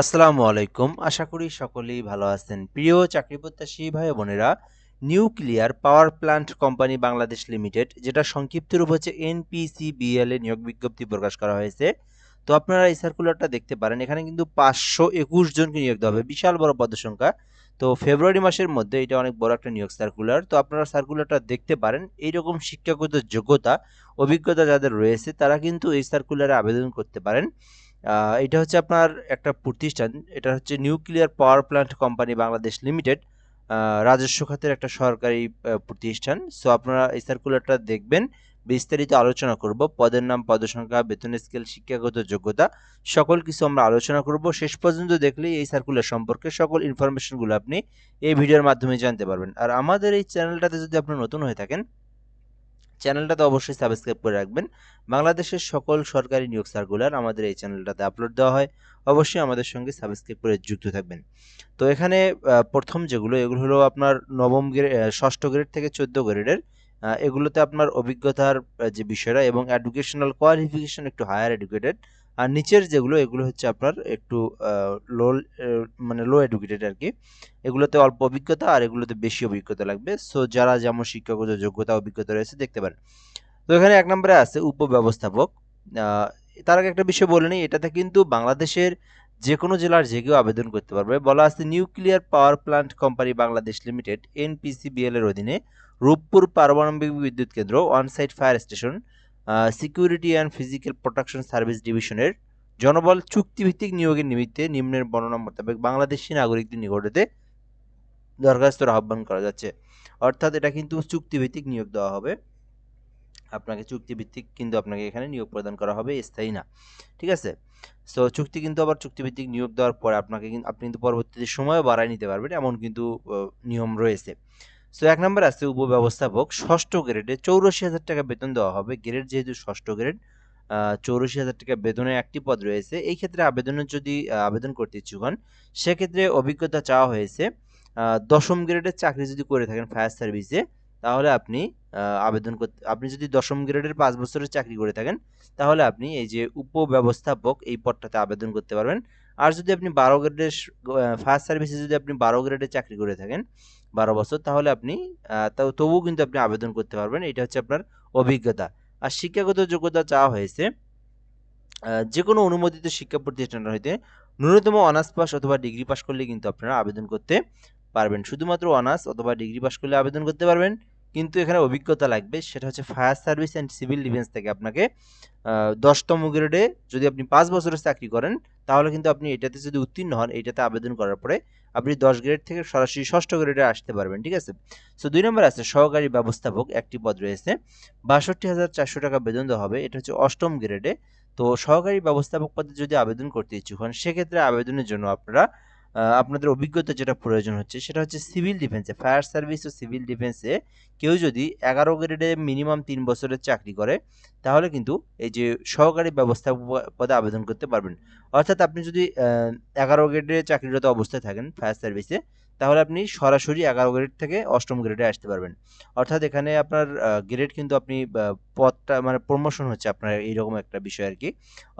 আসসালামু আলাইকুম। আশা করি সকলেই ভালো আছেন। প্রিয় চাকরি প্রত্যাশী ভাই বোনেরা, nuclear power plant company Bangladesh limited, যেটা সংক্ষিপ্ত রূপ হচ্ছে এনপিসিবিএল এ নিয়োগ বিজ্ঞপ্তি প্রকাশ করা হয়েছে। তো আপনারা এই সার্কুলারটা দেখতে পারেন। এখানে কিন্তু পাঁচশো একুশ জনকে নিয়োগ দেওয়া হবে। বিশাল বড় পদসংখ্যা তো ফেব্রুয়ারি মাসের মধ্যে এটা অনেক বড় একটা নিয়োগ সার্কুলার তো আপনারা সার্কুলারটা দেখতে পারেন। এইরকম শিক্ষাগত যোগ্যতা, অভিজ্ঞতা যাদের রয়েছে, তারা কিন্তু এই সার্কুলারে আবেদন করতে পারেন। এটা হচ্ছে আপনার একটা প্রতিষ্ঠান। এটা হচ্ছে nuclear power plant company Bangladesh limited রাজস্ব খাতের একটা সরকারি প্রতিষ্ঠান। সো আপনারা এই সার্কুলারটা দেখবেন। বিস্তারিত আলোচনা করব। পদের নাম, পদসংখ্যা, বেতন স্কেল শিক্ষাগত যোগ্যতা, সকল কিছু আমরা আলোচনা করব। শেষ পর্যন্ত দেখলেই এই সার্কুলার সম্পর্কে সকল ইনফরমেশনগুলো আপনি এই ভিডিওর মাধ্যমে জানতে পারবেন। আর আমাদের এই চ্যানেলটাতে যদি আপনি নতুন হয়ে থাকেন চ্যানেলটাতে অবশ্যই সাবস্ক্রাইব করে রাখবেন। বাংলাদেশের সকল সরকারি নিয়োগ সার্কুলার আমাদের এই চ্যানেলটাতে আপলোড দেওয়া হয়। অবশ্যই আমাদের সঙ্গে সাবস্ক্রাইব করে যুক্ত থাকবেন। তো এখানে প্রথম যেগুলো, এগুলো হলো আপনার নবম গ্রেড ষষ্ঠ গ্রেড থেকে চোদ্দ গ্রেডের এগুলোতে আপনার অভিজ্ঞতার যে বিষয়টা এবং এডুকেশনাল কোয়ালিফিকেশন একটু হায়ার এডুকেটেড আর নিচের যেগুলো, এগুলো হচ্ছে আপনার একটু লো মানে লো এডুকেটেড আর কি এগুলোতে অল্প অভিজ্ঞতা আর এগুলোতে বেশি অভিজ্ঞতা লাগবে। সো যারা যেমন শিক্ষাগত যোগ্যতা, অভিজ্ঞতা রয়েছে, দেখতে পারেন। তো এখানে এক নম্বরে আছে উপব্যবস্থাপক। তার আগে একটা বিষয় বলে নিই, এটাতে কিন্তু বাংলাদেশের যে কোনো জেলার যে কেউ আবেদন করতে পারবে। বলা আছে nuclear power plant company Bangladesh limited, NPCBL এর অধীনে রূপপুর পারমাণবিক বিদ্যুৎ কেন্দ্র onsite fire station security and physical protection service ডিভিশনের জনবল চুক্তিভিত্তিক নিয়োগের নিমিত্তে নিম্নের বর্ণনা মোতাবেক বাংলাদেশি নাগরিকদের নিকটতে দরখাস্তর আহ্বান করা যাচ্ছে। অর্থাৎ এটা কিন্তু চুক্তিভিত্তিক নিয়োগ দেওয়া হবে। আপনাকে চুক্তিভিত্তিক কিন্তু আপনাকে এখানে নিয়োগ প্রদান করা হবে, স্থায়ী না। ঠিক আছে? সো চুক্তি কিন্তু আবার চুক্তিভিত্তিক নিয়োগ দেওয়ার পরে আপনাকে কিন্তু আপনি কিন্তু পরবর্তীতে সময়ও বাড়ায় নিতে পারবেন, এমন কিন্তু নিয়ম রয়েছে। সো এক নম্বর আছে উপব্যবস্থাপক, ষষ্ঠ গ্রেডে চৌরাশি হাজার টাকা বেতন দেওয়া হবে। গ্রেড যেহেতু ষষ্ঠ গ্রেড চৌরাশি হাজার টাকা বেতনের একটি পদ রয়েছে। এই ক্ষেত্রে আবেদনের যদি আবেদন করতে ইচ্ছুক হন, সেক্ষেত্রে অভিজ্ঞতা চাওয়া হয়েছে। দশম গ্রেডের চাকরি যদি করে থাকেন ফায়ার সার্ভিসে তাহলে আপনি আবেদন করতে আপনি যদি দশম গ্রেডের পাঁচ বছরের চাকরি করে থাকেন, তাহলে আপনি এই যে উপব্যবস্থাপক এই পদটাতে আবেদন করতে পারবেন। আর যদি আপনি বারো গ্রেডের ফায়ার সার্ভিসে যদি আপনি বারো গ্রেডের চাকরি করে থাকেন, বারো বছর, তাহলে আপনি তাও তবুও কিন্তু আপনি আবেদন করতে পারবেন। এটা হচ্ছে আপনার অভিজ্ঞতা। আর শিক্ষাগত যোগ্যতা চাওয়া হয়েছে যে কোনো অনুমোদিত শিক্ষা প্রতিষ্ঠান হইতে ন্যূনতম অনার্স পাস অথবা ডিগ্রি পাস করলে কিন্তু আপনারা আবেদন করতে পারবেন। শুধুমাত্র অনার্স অথবা ডিগ্রি পাস করলে আবেদন করতে পারবেন। কিন্তু এখানে অভিজ্ঞতা লাগবে, সেটা হচ্ছে fire service and civil defence থেকে আপনাকে দশতম গ্রেডে যদি আপনি পাঁচ বছরের চাকরি করেন, তাহলে কিন্তু আপনি এটাতে যদি উত্তীর্ণ হন, এটাতে আবেদন করার পরে আপনি দশ গ্রেড থেকে সরাসরি ষষ্ঠ গ্রেডে আসতে পারবেন, ঠিক আছে? সো দুই নম্বর আছে, সহকারী ব্যবস্থাপক, একটি পদ রয়েছে, বাষট্টি হাজার চারশো টাকা বেতন দেওয়া হবে, এটা হচ্ছে অষ্টম গ্রেডে তো সহকারী ব্যবস্থাপক পদে যদি আবেদন করতে ইচ্ছুক হন, সেক্ষেত্রে আবেদনের জন্য আপনারা আপনাদের অভিজ্ঞতা যেটা প্রয়োজন হচ্ছে, সেটা হচ্ছে সিভিল ডিফেন্সে ফায়ার সার্ভিস ও সিভিল ডিফেন্সে কেউ যদি এগারো গ্রেডে মিনিমাম তিন বছরের চাকরি করে, তাহলে কিন্তু এই যে সহকারী ব্যবস্থা পদে আবেদন করতে পারবেন। অর্থাৎ আপনি যদি এগারো গ্রেডে চাকরিরত অবস্থায় থাকেন ফায়ার সার্ভিসে তাহলে আপনি সরাসরি এগারো গ্রেড থেকে অষ্টম গ্রেডে আসতে পারবেন। অর্থাৎ এখানে আপনার গ্রেড কিন্তু আপনি পদটা মানে প্রমোশন হচ্ছে আপনার এইরকম একটা বিষয় আর কি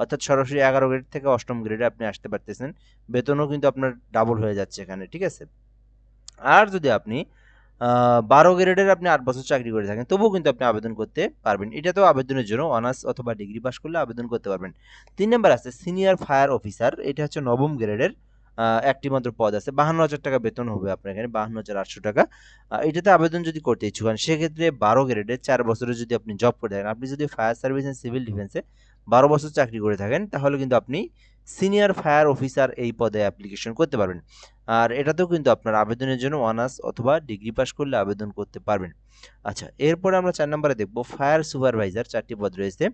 অর্থাৎ সরাসরি এগারো গ্রেড থেকে অষ্টম গ্রেডে আপনি আসতে পারতেছেন। বেতনও কিন্তু আপনার ডাবল হয়ে যাচ্ছে এখানে, ঠিক আছে? আর যদি আপনি বারো গ্রেডের আপনি আট বছর চাকরি করে থাকেন, তবুও কিন্তু আপনি আবেদন করতে পারবেন। এটা তো আবেদনের জন্য, অনার্স অথবা ডিগ্রি পাস করলে আবেদন করতে পারবেন। তিন নম্বর আছে সিনিয়র ফায়ার অফিসার এটা হচ্ছে নবম গ্রেডের একটি মাত্র পদ আছে। বাহান্ন হাজার টাকা বেতন হবে আপনার এখানে, বাহান্ন হাজার আটশো টাকা। এটাতে আবেদন যদি করতে ইচ্ছুক হন, সেক্ষেত্রে বারো গ্রেডে চার বছরে যদি আপনি জব করে থাকেন, আপনি যদি ফায়ার সার্ভিস অ্যান্ড সিভিল ডিফেন্সে বারো বছর চাকরি করে থাকেন, তাহলে কিন্তু আপনি সিনিয়র ফায়ার অফিসার এই পদে অ্যাপ্লিকেশন করতে পারবেন। আর এটাতেও কিন্তু আপনার আবেদনের জন্য অনার্স অথবা ডিগ্রি পাস করলে আবেদন করতে পারবেন। আচ্ছা এরপরে আমরা চার নম্বরে দেখব ফায়ার সুপারভাইজার চারটি পদ রয়েছে।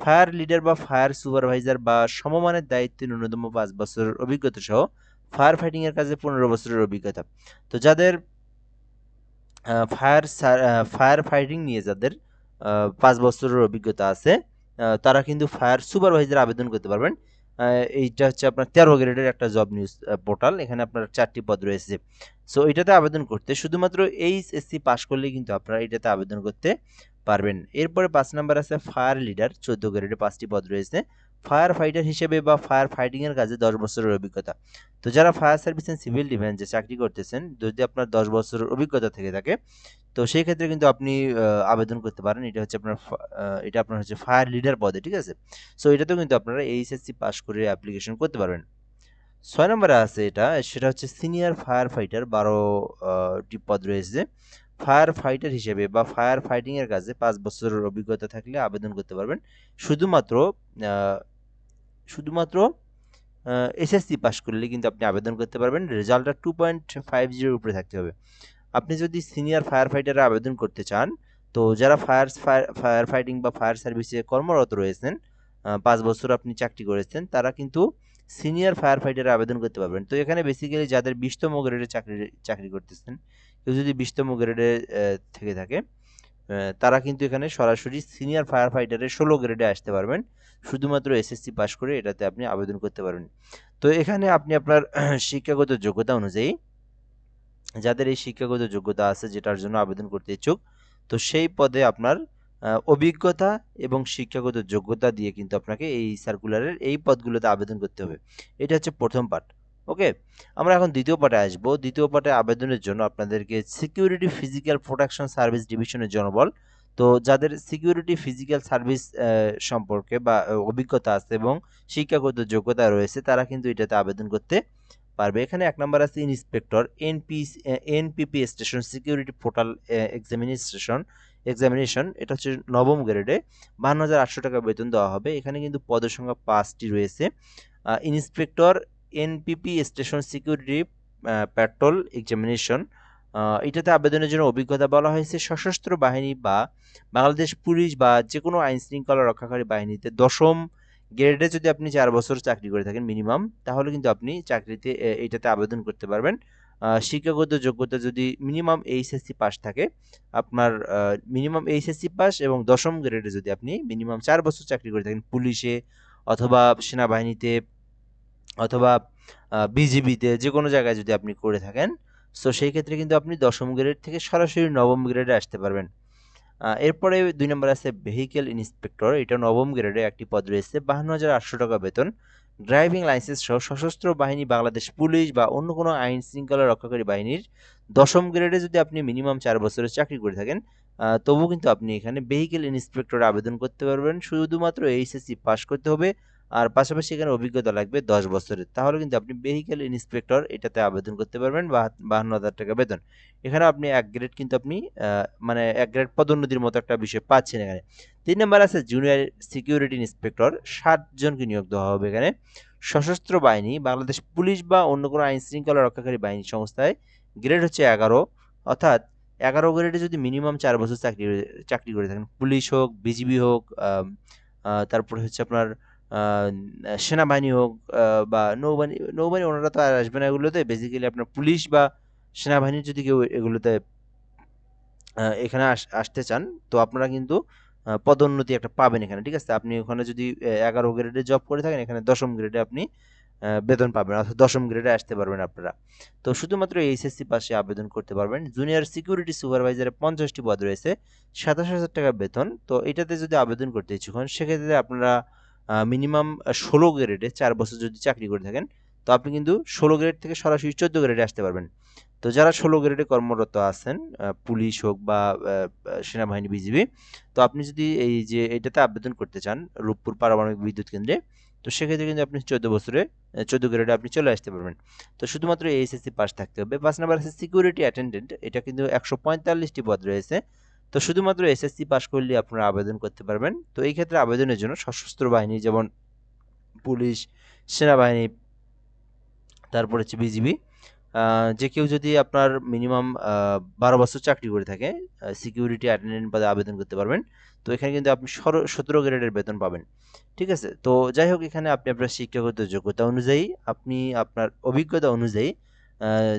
ফায়ার লিডার বা ফায়ার সুপারভাইজার বা সমমানের দায়িত্বে ন্যূনতম পাঁচ বছরের অভিজ্ঞতা সহ ফায়ার ফাইটিং এর কাজে পনেরো বছরের অভিজ্ঞতা। তো যাদের ফায়ার ফায়ার ফাইটিং নিয়ে যাদের পাঁচ বছরের অভিজ্ঞতা আছে তারা কিন্তু ফায়ার সুপারভাইজার আবেদন করতে পারবেন। এইটা হচ্ছে আপনার তেরো গ্রেডের একটা জব নিউজ পোর্টাল এখানে আপনার চারটি পদ রয়েছে। সো এটাতে আবেদন করতে শুধুমাত্র এইচএসসি পাস করলেই কিন্তু আপনারা এটাতে আবেদন করতে পারবেন। এরপরে পাঁচ নাম্বার আছে ফায়ার লিডার চোদ্দ গ্রেডে পাঁচটি পদ রয়েছে। ফায়ার ফাইটার হিসেবে বা ফায়ার ফাইটিংয়ের কাজে দশ বছরের অভিজ্ঞতা। তো যারা ফায়ার সার্ভিস অ্যান্ড সিভিল ডিফেন্সে চাকরি করতেছেন, যদি আপনার দশ বছরের অভিজ্ঞতা থেকে থাকে, তো সেই ক্ষেত্রে কিন্তু আপনি আবেদন করতে পারেন। এটা হচ্ছে আপনার এটা আপনার হচ্ছে ফায়ার লিডার পদে, ঠিক আছে? সো এটাতেও কিন্তু আপনারা এইচএসসি পাস করে অ্যাপ্লিকেশন করতে পারবেন। ছয় নম্বরে আছে এটা, সেটা হচ্ছে সিনিয়র ফায়ার ফাইটার বারোটি পদ রয়েছে। ফায়ার ফাইটার হিসেবে বা ফায়ার ফাইটিংয়ের কাজে পাঁচ বছরের অভিজ্ঞতা থাকলে আবেদন করতে পারবেন। শুধুমাত্র শুধুমাত্র এসএসসি পাস করলে কিন্তু আপনি আবেদন করতে পারবেন। রেজাল্টটা টু পয়েন্ট ফাইভ জিরোর উপরে থাকতে হবে। আপনি যদি সিনিয়র ফায়ার ফাইটারে আবেদন করতে চান, তো যারা ফায়ার ফায়ার ফাইটিং বা ফায়ার সার্ভিসে কর্মরত রয়েছেন পাঁচ বছর আপনি চাকরি করেছেন, তারা কিন্তু সিনিয়র ফায়ার ফাইটারে আবেদন করতে পারবেন। তো এখানে বেসিক্যালি যাদের বিশতম গ্রেডে চাকরি চাকরি করতেছেন কেউ যদি বিশতম গ্রেডে থেকে থাকে তারা কিন্তু এখানে সরাসরি সিনিয়র ফায়ার ফাইটারে ষোলো গ্রেডে আসতে পারবেন। শুধুমাত্র এসএসসি পাস করে এটাতে আপনি আবেদন করতে পারবেন। তো এখানে আপনি আপনার শিক্ষাগত যোগ্যতা অনুযায়ী, যাদের এই শিক্ষাগত যোগ্যতা আছে, যেটার জন্য আবেদন করতে ইচ্ছুক, তো সেই পদে আপনার অভিজ্ঞতা এবং শিক্ষাগত যোগ্যতা দিয়ে কিন্তু আপনাকে এই সার্কুলারের এই পদগুলোতে আবেদন করতে হবে। এটা হচ্ছে প্রথম পার্ট ওকে? আমরা এখন দ্বিতীয় পার্টে আসব। দ্বিতীয় পার্টে আবেদনের জন্য আপনাদেরকে সিকিউরিটি ফিজিক্যাল প্রোটেকশন সার্ভিস ডিভিশনের জনবল তো যাদের সিকিউরিটি ফিজিক্যাল সার্ভিস সম্পর্কে বা অভিজ্ঞতা আছে এবং শিক্ষাগত যোগ্যতা রয়েছে, তারা কিন্তু এটাতে আবেদন করতে পারবে। এখানে এক নম্বর আছে inspector NP NPP station security portal examination examination এটা হচ্ছে নবম গ্রেডে বান্ন হাজার আটশো টাকা বেতন দেওয়া হবে। এখানে কিন্তু পদের সংখ্যা পাঁচটি রয়েছে। Inspector NPP station security patrol examination এটাতে আবেদনের জন্য অভিজ্ঞতা বলা হয়েছে। সশস্ত্র বাহিনী বা বাংলাদেশ পুলিশ বা যে কোনো আইন শৃঙ্খলা রক্ষাকারী বাহিনীতে দশম গ্রেডে যদি আপনি চার বছর চাকরি করে থাকেন মিনিমাম, তাহলে কিন্তু আপনি চাকরিতে এটাতে আবেদন করতে পারবেন। শিক্ষাগত যোগ্যতা যদি মিনিমাম এইচএসসি পাস থাকে, আপনার মিনিমাম এইচএসসি পাস এবং দশম গ্রেডে যদি আপনি মিনিমাম চার বছর চাকরি করে থাকেন পুলিশে অথবা সেনাবাহিনীতে অথবা বিজিবিতে যে কোনো জায়গায় যদি আপনি করে থাকেন সো সেই ক্ষেত্রে কিন্তু আপনি দশম গ্রেড থেকে সরাসরি নবম গ্রেডে আসতে পারবেন। এরপরে দুই নম্বর আছে ভেহিকেল ইন্সপেক্টর এটা নবম গ্রেডে একটি পদ রয়েছে, বাহান্ন হাজার আটশো টাকা বেতন। ড্রাইভিং লাইসেন্স সহ সশস্ত্র বাহিনী, বাংলাদেশ পুলিশ বা অন্য কোনো আইন শৃঙ্খলা রক্ষাকারী বাহিনীর দশম গ্রেডে যদি আপনি মিনিমাম চার বছরের চাকরি করে থাকেন তবু কিন্তু আপনি এখানে ভেহিকেল ইন্সপেক্টর আবেদন করতে পারবেন। শুধুমাত্র এইচএসসি পাস করতে হবে আর পাশাপাশি এখানে অভিজ্ঞতা লাগবে দশ বছরের। তাহলে কিন্তু আপনি ভেহিক্যাল ইন্সপেক্টর এটাতে আবেদন করতে পারবেন বাহান্ন হাজার টাকা বেতন। এখানে আপনি এক গ্রেড কিন্তু আপনি মানে এক গ্রেড পদোন্নতির মতো একটা বিষয় পাচ্ছেন এখানে। তিন নম্বর আছে জুনিয়র সিকিউরিটি ইন্সপেক্টর ষাট জনকে নিয়োগ দেওয়া হবে এখানে। সশস্ত্র বাহিনী, বাংলাদেশ পুলিশ বা অন্য কোনো আইন শৃঙ্খলা রক্ষাকারী বাহিনী সংস্থায় গ্রেড হচ্ছে এগারো। অর্থাৎ এগারো গ্রেডে যদি মিনিমাম চার বছর চাকরি চাকরি করে থাকেন, পুলিশ হোক, বিজিবি হোক তারপরে হচ্ছে আপনার সেনাবাহিনী হোক বা নৌবাহিনী নৌবাহিনী ওনারা তো আর আসবে না এগুলোতে। বেসিক্যালি আপনার পুলিশ বা সেনাবাহিনীর যদি কেউ এগুলোতে এখানে আসতে চান, তো আপনারা কিন্তু পদোন্নতি একটা পাবেন এখানে, ঠিক আছে? আপনি ওখানে যদি এগারো গ্রেডে জব করে থাকেন, এখানে দশম গ্রেডে আপনি বেতন পাবেন, অর্থাৎ দশম গ্রেডে আসতে পারবেন আপনারা। তো শুধুমাত্র এইচএসসি পাশে আবেদন করতে পারবেন। জুনিয়র সিকিউরিটি সুপারভাইজারে পঞ্চাশটি পদ রয়েছে, সাতাশ হাজার টাকা বেতন। তো এটাতে যদি আবেদন করতে ইচ্ছুক হন, সেক্ষেত্রে আপনারা মিনিমাম ষোলো গ্রেডে চার বছর যদি চাকরি করে থাকেন, তো আপনি কিন্তু ষোলো গ্রেড থেকে সরাসরি চোদ্দ গ্রেডে আসতে পারবেন। তো যারা ষোলো গ্রেডে কর্মরত আছেন পুলিশ হোক বা সেনাবাহিনী, বিজিবি, তো আপনি যদি এই যে এটাতে আবেদন করতে চান, রূপপুর পারমাণবিক বিদ্যুৎ কেন্দ্রে, তো সেক্ষেত্রে কিন্তু আপনি চোদ্দ বছরে চোদ্দ গ্রেডে আপনি চলে আসতে পারবেন। তো শুধুমাত্র এইচএসসি পাস থাকতে হবে। পাঁচ নাম্বার আছে সিকিউরিটি অ্যাটেন্ডেন্ট এটা কিন্তু একশো পঁয়তাল্লিশটি পদ রয়েছে। তো শুধুমাত্র এসএসসি পাস করলে আপনারা আবেদন করতে পারবেন। তো এই ক্ষেত্রে আবেদনের জন্য সশস্ত্র বাহিনী, যেমন পুলিশ, সেনাবাহিনী, তারপর হচ্ছে বিজিবি যে কেউ যদি আপনার মিনিমাম বারো বছর চাকরি করে থাকে সিকিউরিটি অ্যাটেন্ডেন্ট পদে আবেদন করতে পারবেন। তো এখানে কিন্তু আপনি সতেরো গ্রেডের বেতন পাবেন। ঠিক আছে? তো যাই হোক, এখানে আপনি আপনার শিক্ষাগত যোগ্যতা অনুযায়ী, আপনি আপনার অভিজ্ঞতা অনুযায়ী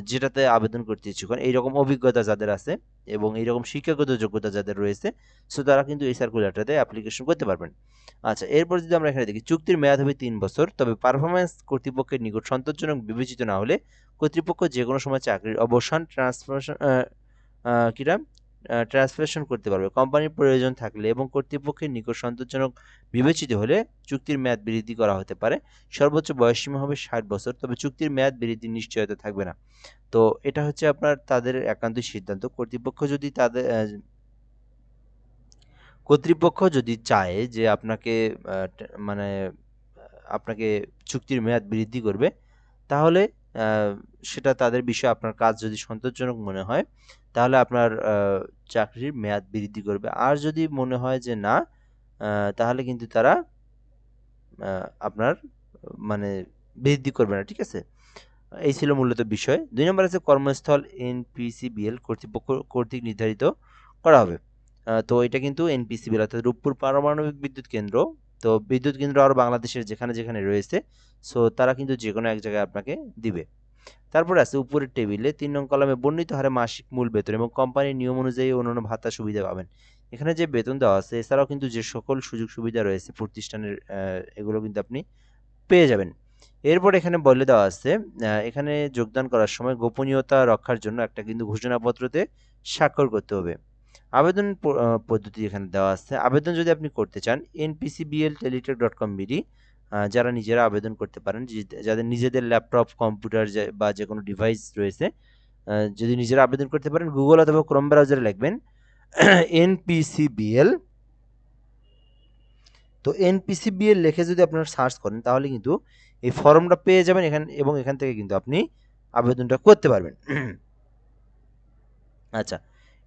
যেটাতে আবেদন করতে ইচ্ছুক হন। এইরকম অভিজ্ঞতা যাদের আছে এবং এইরকম শিক্ষাগত যোগ্যতা যাদের রয়েছে সো তারা কিন্তু এই সার্কুলারটাতে অ্যাপ্লিকেশন করতে পারবেন। আচ্ছা এরপর যদি আমরা এখানে দেখি, চুক্তির মেয়াদ হবে তিন বছর, তবে পারফরমেন্স কর্তৃপক্ষের নিকট সন্তোষজনক বিবেচিত না হলে কর্তৃপক্ষ যে কোনো সময় চাকরির অবসান ট্রান্সফার কিটা ট্রান্সফারেশন করতে পারবে। কোম্পানির প্রয়োজন থাকলে এবং কর্তৃপক্ষের নিকট সন্তোষজনক বিবেচিত হলে চুক্তির মেয়াদ বৃদ্ধি করা হতে পারে। সর্বোচ্চ বয়সসীমা হবে ষাট বছর, তবে চুক্তির মেয়াদ বৃদ্ধির নিশ্চয়তা থাকবে না। তো এটা হচ্ছে আপনার তাদের একান্তই সিদ্ধান্ত। কর্তৃপক্ষ যদি তাদের কর্তৃপক্ষ যদি চায় যে আপনাকে মানে আপনাকে চুক্তির মেয়াদ বৃদ্ধি করবে, তাহলে সেটা তাদের বিষয়ে আপনার কাজ যদি সন্তোষজনক মনে হয় তাহলে আপনার চাকরির মেয়াদ বৃদ্ধি করবে। আর যদি মনে হয় যে না তাহলে কিন্তু তারা আপনার মানে বৃদ্ধি করবে না, ঠিক আছে? এই ছিল মূলত বিষয়। দুই নম্বর আছে কর্মস্থল এনপিসিবিএল কর্তৃপক্ষ, কর্তৃক নির্ধারিত করা হবে। তো এটা কিন্তু এনপিসিবিএল অর্থাৎ রূপপুর পারমাণবিক বিদ্যুৎ কেন্দ্র। তো বিদ্যুৎ কেন্দ্র আর বাংলাদেশের যেখানে যেখানে রয়েছে, সো তারা কিন্তু যে কোনো এক জায়গায় আপনাকে দিবে। তারপর আছে উপরের টেবিলে তিন নং কলামে বর্ণিত হারে মাসিক মূল বেতন এবং কোম্পানির নিয়ম অনুযায়ী অন্যান্য ভাতা সুবিধা পাবেন। এখানে যে বেতন দেওয়া আছে, এছাড়াও কিন্তু যে সকল সুযোগ সুবিধা রয়েছে প্রতিষ্ঠানের এগুলো কিন্তু আপনি পেয়ে যাবেন। এরপর এখানে বলে দেওয়া আছে এখানে যোগদান করার সময় গোপনীয়তা রক্ষার জন্য একটা কিন্তু ঘোষণাপত্রতে স্বাক্ষর করতে হবে। আবেদন পদ্ধতি এখানে দেওয়া আছে। আবেদন যদি আপনি করতে চান এনপিসিবিএল টেলিটেক ডট কম বিডি যারা নিজেরা আবেদন করতে পারেন যাদের নিজেদের ল্যাপটপ কম্পিউটার বা যে কোনো ডিভাইস রয়েছে যদি নিজেরা আবেদন করতে পারেন গুগল অথবা ক্রোম ব্রাউজারে লিখবেন এনপিসিবিএল তো এনপিসিবিএল লিখে যদি আপনারা সার্চ করেন, তাহলে কিন্তু এই ফর্মটা পেয়ে যাবেন এখান, এবং এখান থেকে কিন্তু আপনি আবেদনটা করতে পারবেন। আচ্ছা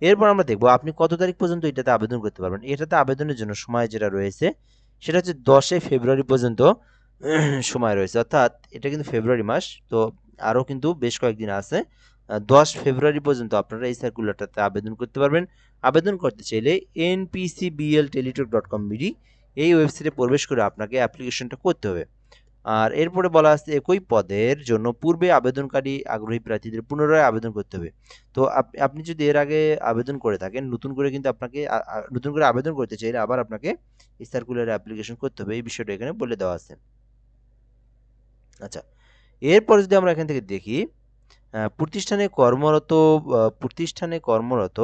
এরপর আমরা দেখব আপনি কত তারিখ পর্যন্ত এটাতে আবেদন করতে পারবেন। এটাতে আবেদনের জন্য সময় যেটা রয়েছে সেটা হচ্ছে দশই ফেব্রুয়ারি পর্যন্ত সময় রয়েছে। অর্থাৎ এটা কিন্তু ফেব্রুয়ারি মাস, তো আরও কিন্তু বেশ কয়েকদিন আছে। দশ ফেব্রুয়ারি পর্যন্ত আপনারা এই সার্কুলারটাতে আবেদন করতে পারবেন। আবেদন করতে চাইলে NPCBL Teletalk dot com BD এই ওয়েবসাইটে প্রবেশ করে আপনাকে অ্যাপ্লিকেশনটা করতে হবে। আর এরপরে বলা আছে একই পদের জন্য পূর্বে আবেদনকারী আগ্রহী প্রার্থীদের পুনরায় আবেদন করতে হবে। তো আপনি যদি এর আগে আবেদন করে থাকেন, নতুন করে কিন্তু আপনাকে নতুন করে আবেদন করতে চাইলে আবার আপনাকে সার্কুলার অ্যাপ্লিকেশন করতে হবে। এই বিষয়টা এখানে বলে দেওয়া আছে। আচ্ছা এরপর যদি আমরা এখান থেকে দেখি প্রতিষ্ঠানে কর্মরত প্রতিষ্ঠানে কর্মরত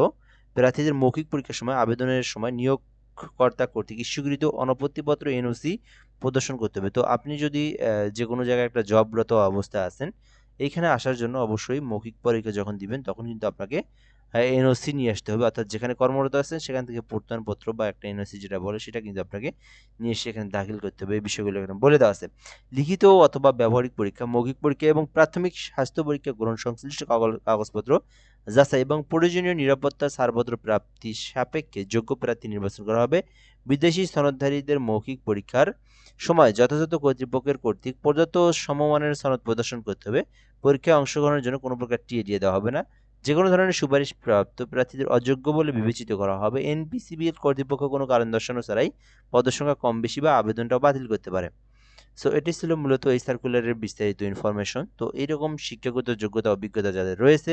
প্রার্থীদের মৌখিক পরীক্ষার সময়, আবেদনের সময় নিয়োগকর্তা কর্তৃক ইস্যুকৃত অনপত্তিপত্র এনওসি প্রদর্শন করতে হবে। তো আপনি যদি যে কোনো জায়গায় একটা জবরত অবস্থায় আছেন, এইখানে আসার জন্য অবশ্যই মৌখিক পরীক্ষা যখন দিবেন, তখন কিন্তু আপনাকে এনওসি নিয়ে আসতে হবে। অর্থাৎ যেখানে কর্মরত আছেন, সেখান থেকে প্রত্যয়নপত্র বা একটা এনওসি যেটা বলে, সেটা কিন্তু আপনাকে নিয়ে এসে এখানে দাখিল করতে হবে। এই বিষয়গুলো এখানে বলে দেওয়া আছে। লিখিত অথবা ব্যবহারিক পরীক্ষা, মৌখিক পরীক্ষা এবং প্রাথমিক স্বাস্থ্য পরীক্ষা গ্রহণ সংশ্লিষ্ট কাগজ- কাগজপত্র যাচাই এবং প্রয়োজনীয় নিরাপত্তা ছাড়পত্র প্রাপ্তি সাপেক্ষে যোগ্য প্রার্থী নির্বাচন করা হবে। বিদেশি সনদধারীদের মৌখিক পরীক্ষার সময় যথাযথ কর্তৃপক্ষের কর্তৃক পর্যাপ্ত সমমানের সনদ প্রদর্শন করতে হবে। পরীক্ষায় অংশগ্রহণের জন্য কোনো প্রকার টিএ দিয়ে দেওয়া হবে না। যে কোনো ধরনের সুপারিশ প্রাপ্ত প্রার্থীদের অযোগ্য বলে বিবেচিত করা হবে। এনপিসিবিএল কর্তৃপক্ষ কোনো কারণ দর্শানো ছাড়াই পদের সংখ্যা কম বেশি বা আবেদনটাও বাতিল করতে পারে। সো এটি ছিল মূলত এই সার্কুলারের বিস্তারিত ইনফরমেশন তো, এইরকম শিক্ষাগত যোগ্যতা, অভিজ্ঞতা যাদের রয়েছে,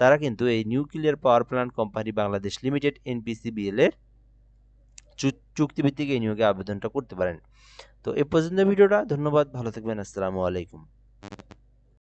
তারা কিন্তু এই nuclear power plant company Bangladesh limited NPCBL এর চুক্তিভিত্তিক এই নিয়োগে আবেদনটা করতে পারেন। তো এ পর্যন্ত ভিডিওটা, ধন্যবাদ, ভালো থাকবেন, আসসালামু আলাইকুম।